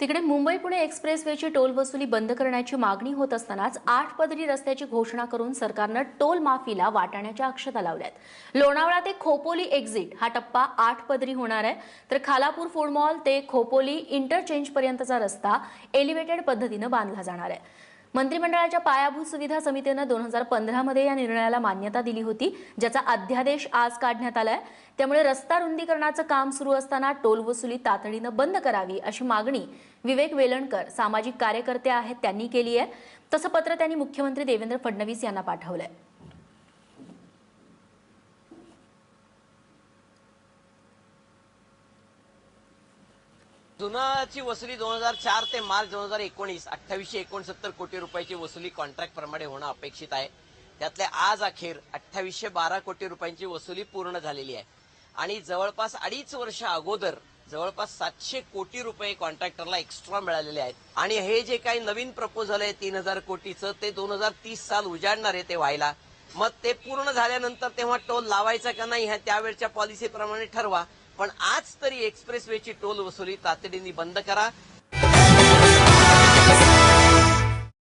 तिकडे मुंबई पुणे एक्सप्रेसवेची टोल वसुली बंद करण्याची मागणी होत असतानाच आठ पदरी रस्त्याची घोषणा करून सरकारनं टोल माफीला वाटाण्याच्या अक्षता लावल्यात. लोणावळा ते खोपोली एक्झिट हा टप्पा आठ पदरी होणार आहे. तर खालापूर फूड मॉल ते खोपोली इंटरचेंज पर्यंतचा रस्ता एलिव्हेटेड पद्धतीनं बांधला जाणार आहे. मंत्रिमंडळाच्या पायाभूत सुविधा समितीनं दोन हजार पंधरामध्ये या निर्णयाला मान्यता दिली होती ज्याचा अध्यादेश आज काढण्यात आलाय. त्यामुळे रस्ता रुंदीकरणाचं काम सुरू असताना टोल वसुली तातडीनं बंद करावी अशी मागणी विवेक वेलणकर सामाजिक कार्यकर्ते आहेत त्यांनी केली आहे. तसं पत्र त्यांनी मुख्यमंत्री देवेंद्र फडणवीस यांना पाठवलंय. जुनाची वसुली दोन हजार चार ते मार्च दोन हजार एकोणीस अठ्ठावीसशे एकोणसत्तर कोटी रुपयाची वसुली कॉन्ट्रॅक्ट प्रमाणे होणं अपेक्षित आहे. त्यातले आज अखेर अठ्ठावीसशे बारा कोटी रुपयांची वसुली पूर्ण झालेली आहे. आणि जवळपास अडीच वर्ष अगोदर जवळपास सातशे कोटी रुपये कॉन्ट्रॅक्टरला एक्स्ट्रा मिळालेले आहेत. आणि हे जे काही नवीन प्रपोजल आहे तीन हजार कोटीचं ते दोन हजार तीस साल उजाडणार आहे ते व्हायला. मग ते पूर्ण झाल्यानंतर तेव्हा टोल लावायचा का नाही ह्या त्यावेळच्या पॉलिसीप्रमाणे ठरवा. पण आज तरी एक्सप्रेस वेची टोल वसुली तातडीने बंद करा.